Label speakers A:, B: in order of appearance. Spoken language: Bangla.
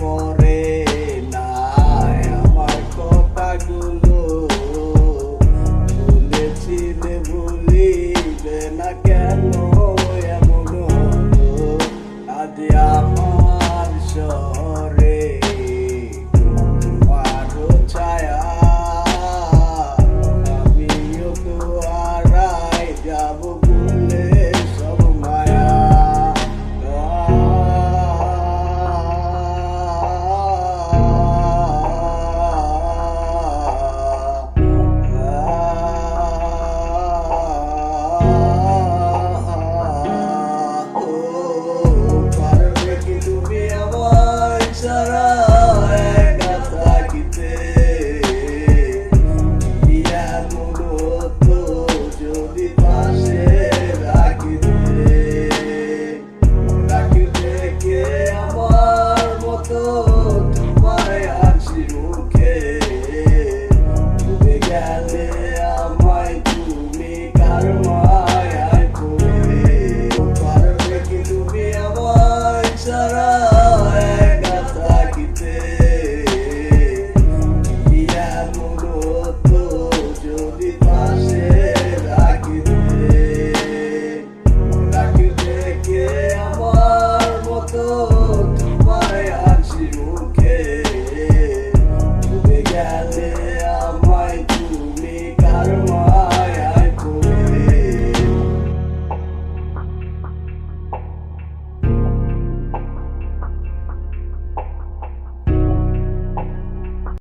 A: পরে না আমার কথাগুলো। ভুলেছিলে ভুলিবে না কেন? তোমায় আছি ওকে ডুবে গেল disse o quê? Obrigado.